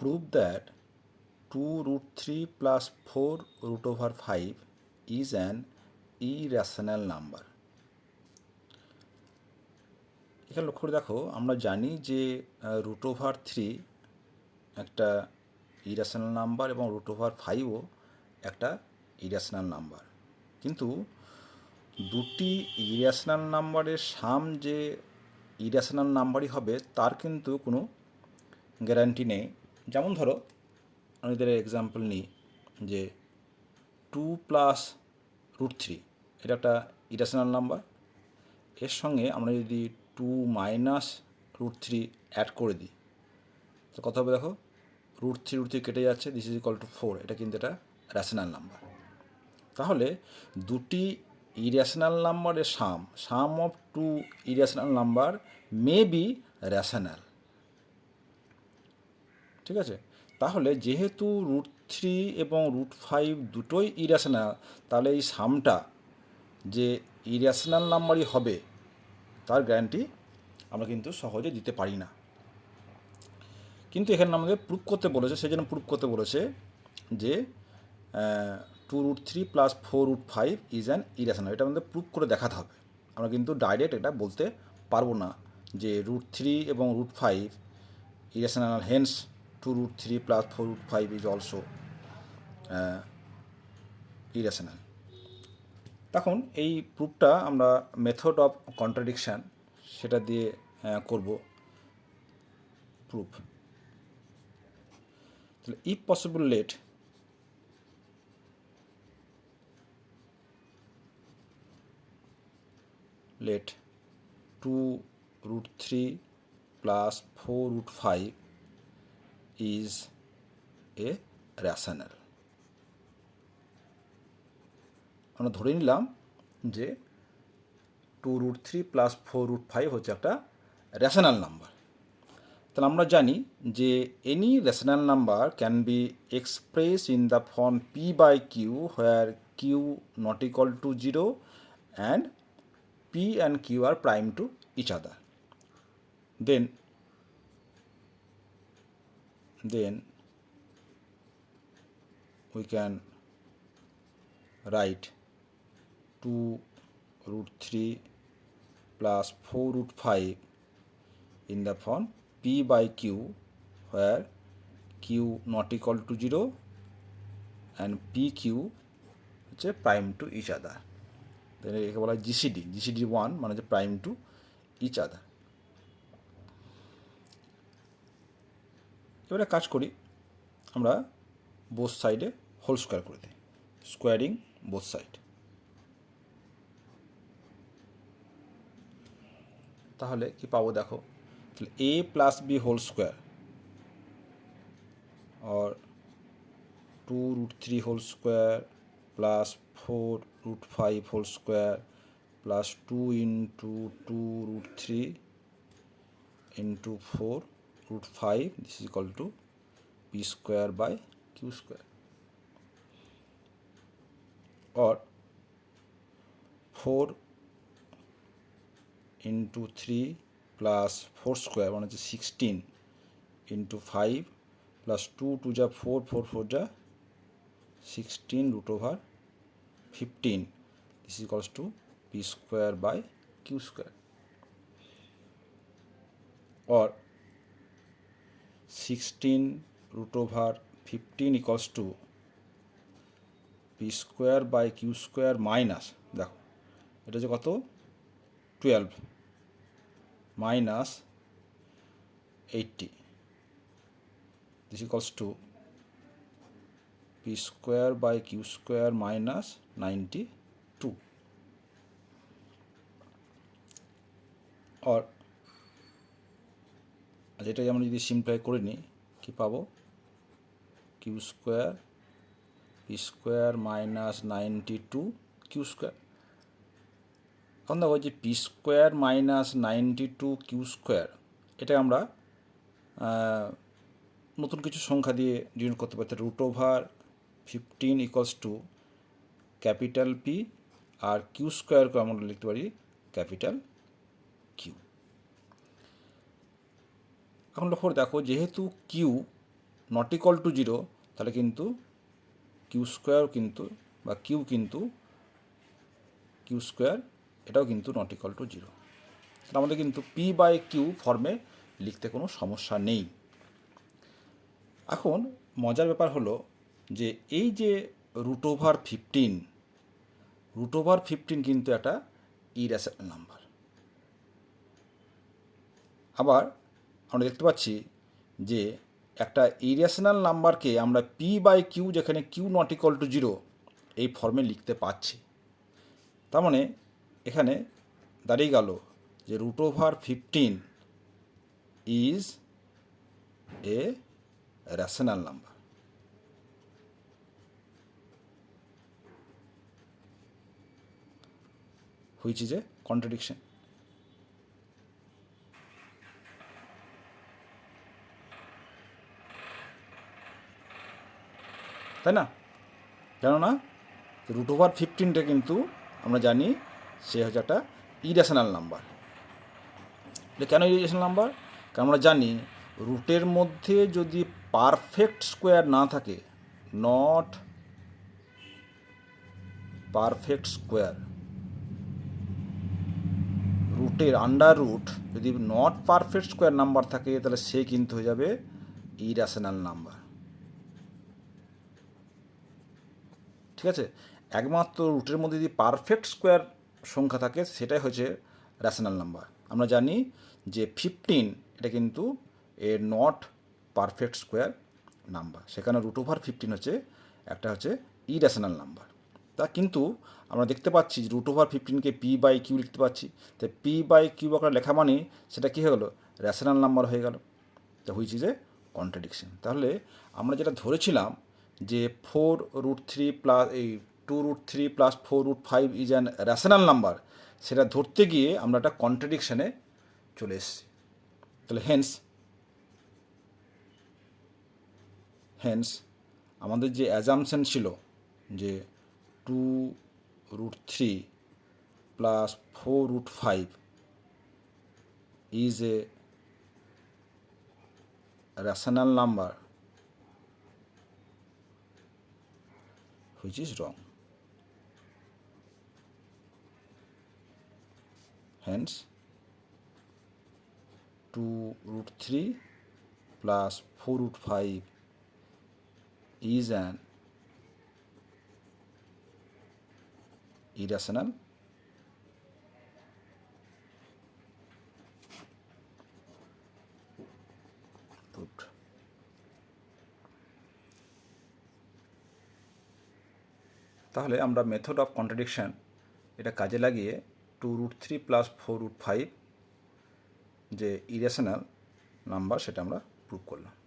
prove that 2 root 3 plus 4 root over 5 is an irrational number. এখানে লক্ষ্য করে দেখো আমরা জানি যে রুট ওভার থ্রি একটা ইরাশনাল নাম্বার এবং রুট ওভার ফাইভও একটা ইরাশনাল নাম্বার কিন্তু দুটি ইরাশনাল নাম্বারের সাম যে ইরাশনাল নাম্বারই হবে তার কিন্তু কোনো গ্যারান্টি নেই যেমন ধরো আমি তাদের এক্সাম্পল নিই যে টু প্লাস রুট থ্রি এটা একটা ইরাশনাল নাম্বার এর সঙ্গে আমরা যদি two minus root three add করে দিই তো কথা হবে দেখো রুট থ্রি রুট থ্রি কেটে যাচ্ছে this is equal to four এটা কিন্তু এটা র্যাশনাল নাম্বার তাহলে দুটি ইরেশনাল নাম্বারের sum sum of two irrational number may be rational ঠিক আছে তাহলে যেহেতু রুট থ্রি এবং রুট ফাইভ দুটোই ইরাশনাল তাহলে এই সামটা যে ইরাশনাল নাম্বারই হবে তার গ্যারান্টি আমরা কিন্তু সহজে দিতে পারি না কিন্তু এখানে আমাদের প্রুফ করতে বলেছে সেই জন্য প্রুফ করতে বলেছে যে two root three plus four root five is an irrational এটা আমাদের প্রুফ করে দেখাতে হবে আমরা কিন্তু ডাইরেক্ট এটা বলতে পারবো না যে রুট থ্রি এবং root five irrational hence two root three plus four root five is also irrational uh, তখন এই প্রুফটা আমরা মেথড অফ কন্ট্রাডিকশান সেটা দিয়ে uh, করব প্রুফ তাহলে if possible let let two root three plus four root five is a rational আমরা ধরে নিলাম যে two root three plus four root five হচ্ছে একটা রেশনাল নাম্বার তাহলে আমরা জানি যে any rational number can be express in the form p by q where q not equal to zero and p and q are prime to each other then then we can write 2 root 3 plus 4 root 5 in the form p by q where q not equal to 0 and pq হচ্ছে prime to each other তাহলে একে বলা হয় GCD GCD one মানে হচ্ছে prime to each আদার এবারে কাজ করি আমরা বোথ সাইডে হোল স্কোয়ার করে দিই স্কোয়ারিং বোথ সাইড তাহলে কি পাবো দেখো তাহলে A plus B whole square और two root three whole square plus four root 5 whole square plus 2 into 2 root 3 into 4 root 5 this is equal to p square by q square or 4 into 3 plus 4 square one is 16 into 5 plus 2 to the 4 4 4 the 16 root over 15 this is equals to p square by q square or sixteen root over fifteen equals to p square by q square minus দেখো এটা যে কত twelve minus eighty this equals to p square by q square minus ninety two और আর এটাই আমরা যদি সিম্পলাই করে নিই কী পাবো q square p square minus ninety two q square এখন দেখো যে p square minus ninety two q square এটা আমরা নতুন কিছু সংখ্যা দিয়ে ডিনোট করতে পারি root over fifteen equals to capital p R q স্কোয়ারকে আমরা লিখতে পারি ক্যাপিটাল কিউ এখন লক্ষ্য করে দেখো যেহেতু q not equal to zero তাহলে কিন্তু কিউ স্কোয়ার কিন্তু বা কিউ কিন্তু কিউ স্কোয়ার এটাও কিন্তু নট ইকল টু জিরো তাহলে আমাদের কিন্তু পি বাই কিউ ফর্মে লিখতে কোনো সমস্যা নেই এখন মজার ব্যাপার হলো যে এই যে root over fifteen root over fifteen কিন্তু একটা ইরাসেল নাম্বার আবার আমরা দেখতে পাচ্ছি যে একটা ইরেশনাল নাম্বারকে আমরা পি বাই কিউ যেখানে q not equal to zero এই ফর্মে লিখতে পাচ্ছি তার মানে এখানে দাঁড়িয়ে গেল যে root over fifteen is a rational number which is a contradiction তাই না কেননা রুট ওভার ফিফটিনটা কিন্তু আমরা জানি সে হচ্ছে একটা ইরেশনাল নাম্বার কেন ইরেশনাল নাম্বার কারণ আমরা জানি রুটের মধ্যে যদি পারফেক্ট স্কোয়ার না থাকে নট পারফেক্ট স্কোয়ার রুটের আন্ডার রুট যদি নট পারফেক্ট স্কোয়ার নাম্বার থাকে তাহলে সে কিন্তু হয়ে যাবে ইরেশনাল নাম্বার ঠিক আছে একমাত্র রুটের মধ্যে যদি পারফেক্ট স্কোয়ার সংখ্যা থাকে সেটাই হচ্ছে র্যাশনাল নাম্বার আমরা জানি যে ফিফটিন এটা কিন্তু a not perfect square number সেখানে রুট ওভার ফিফটিন হচ্ছে একটা হচ্ছে ই রেশনাল নাম্বার তা কিন্তু আমরা দেখতে পাচ্ছি রুট ওভার ফিফটিনকে পি বাই কিউ লিখতে পাচ্ছি তো পি বাই কিউ আকারে লেখা মানে সেটা কী হয়ে গেলো রেশনাল নাম্বার হয়ে গেল তা হুইচ ইজ এ কন্ট্রাডিকশন তাহলে আমরা যেটা ধরেছিলাম যে ফোর রুট থ্রি প্লাস এই two root three plus four root five is an rational number সেটা ধরতে গিয়ে আমরা একটা কন্ট্রাডিকশানে চলে এসেছি তাহলে হেন্স হেন্স আমাদের যে অ্যাজামশন ছিল যে two root three plus four root five is a rational number which is wrong. Hence, 2 root 3 plus 4 root 5 is an irrational তাহলে আমরা মেথড অফ কন্ট্রাডিকশান এটা কাজে লাগিয়ে two root three plus four root five যে irrational number সেটা আমরা prove করলাম